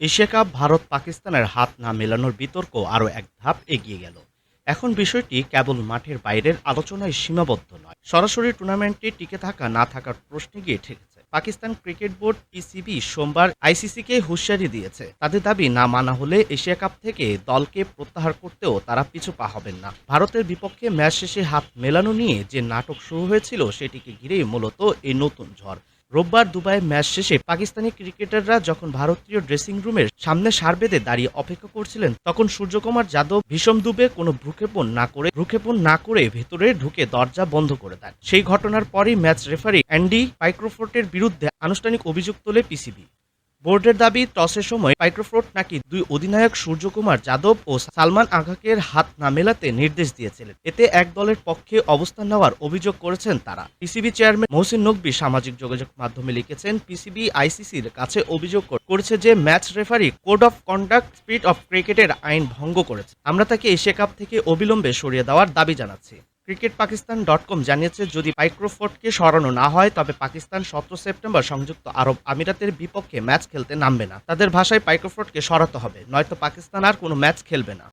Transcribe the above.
Asia cup Bharat পাকিস্তানের হাত না মেলানোর বিতর্ক আরও এক ধাপ এগিয়ে গেল। এখন বিষয়টি কেবল মাঠের বাইরের আলোচনায় সীমাবদ্ধ নয়। সরাসরি টুর্নামেন্টে টিকে থাকা, না থাকার প্রশ্নে গিয়ে ঠেকেছে। পাকিস্তান ক্রিকেট বোর্ড পিসিবি সোমবার আইসিসিকে হুঁশিয়ারি দিয়েছে। তাদের দাবি, না মানা হলে এশিয়া কাপ থেকে দলকে প্রত্যাহার করতেও তারা পিছু পা হবেন না। ভারতের বিপক্ষে ম্যাচ শেষে হাত মেলানো নিয়ে যে নাটক শুরু হয়েছিল, সেটিকে ঘিরেই মূলত এই নতুন ঝড়। রোববার দুবাই ম্যাচ শেষে পাকিস্তানি ক্রিকেটাররা যখন ভারতীয় ড্রেসিং রুমের সামনে সার বেঁধে দাঁড়িয়ে অপেক্ষা করছিলেন, তখন সূর্যকুমার যাদব ভীষণ দুবে কোনো ভ্রুক্ষেপণ না করে, ভ্রুক্ষেপণ না করে ভেতরে ঢুকে দরজা বন্ধ করে দেন। সেই ঘটনার পরই ম্যাচ রেফারি অ্যান্ডি পাইক্রোফোর্টের বিরুদ্ধে আনুষ্ঠানিক অভিযোগ তোলে পিসিবি। বোর্ডের দাবি, টসের সময় মাইক্রোফ্রোট নাকি দুই অধিনায়ক সূর্যকুমার যাদব ও সালমান আঘাকের হাত না মেলাতে নির্দেশ দিয়েছিলেন। এতে এক দলের পক্ষে অবস্থান নেওয়ার অভিযোগ করেছেন তারা। পিসিবি চেয়ারম্যান মহসিন নকবি সামাজিক যোগাযোগ মাধ্যমে লিখেছেন, পিসিবি আইসিসির কাছে অভিযোগ করেছে যে match referee code of conduct, spirit of ক্রিকেটের আইন ভঙ্গ করেছে। আমরা তাকে এশিয়া কাপ থেকে অবিলম্বে সরিয়ে দেওয়ার দাবি জানাচ্ছি। ক্রিকেট পাকিস্তান ডট কম জানিয়েছে, যদি মাইক্রোফোর্টকে সরানো না হয়, তবে পাকিস্তান সতেরো সেপ্টেম্বর সংযুক্ত আরব আমিরাতের বিপক্ষে ম্যাচ খেলতে নামবে না। তাদের ভাষায় মাইক্রোফোর্টকে সরাতে হবে, নয়তো পাকিস্তান আর কোনো ম্যাচ খেলবে না।